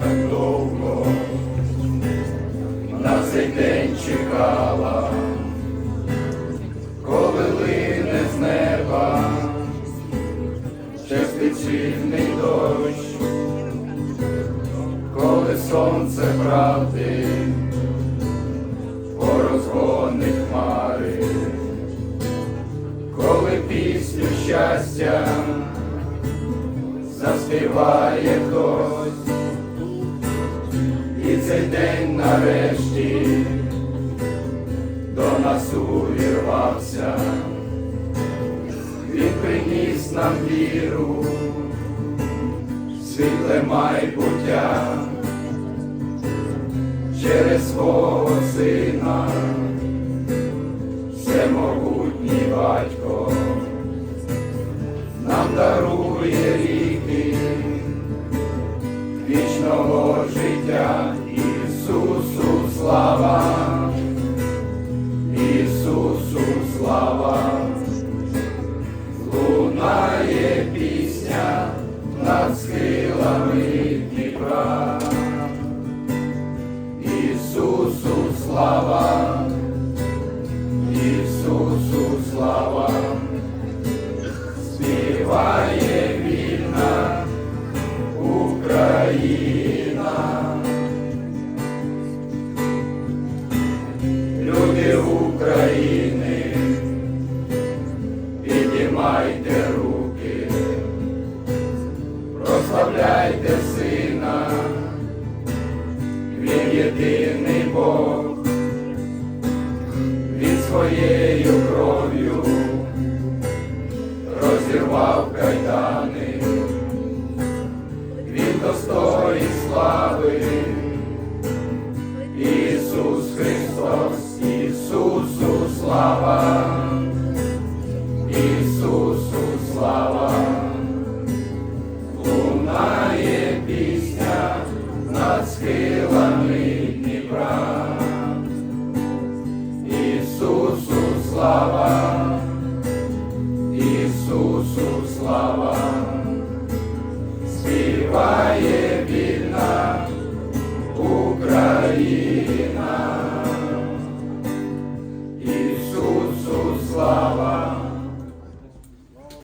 Так довго на цей день чекала, коли лине з неба частичний дощ, коли сонце правди порозгонить щастя. Заспіває хтось, і цей день нарешті до нас увірвався, він приніс нам віру, світле майбуття через свого сина, дарує ріки вічного життя Ісусу слава, Ісусу слава, лунає пісня над схилами Дніпра. Ісусу слава, Україна. Люди України, піднімайте руки, прославляйте сина, він єдиний Бог, він своєю кров'ю розірвав кайдани, він достоїн слави. Ісус Христос, Ісусу слава, Ісусу слава, лунає пісня над схилами Дніпра. Ісусу слава, Ісусу слава, Bye.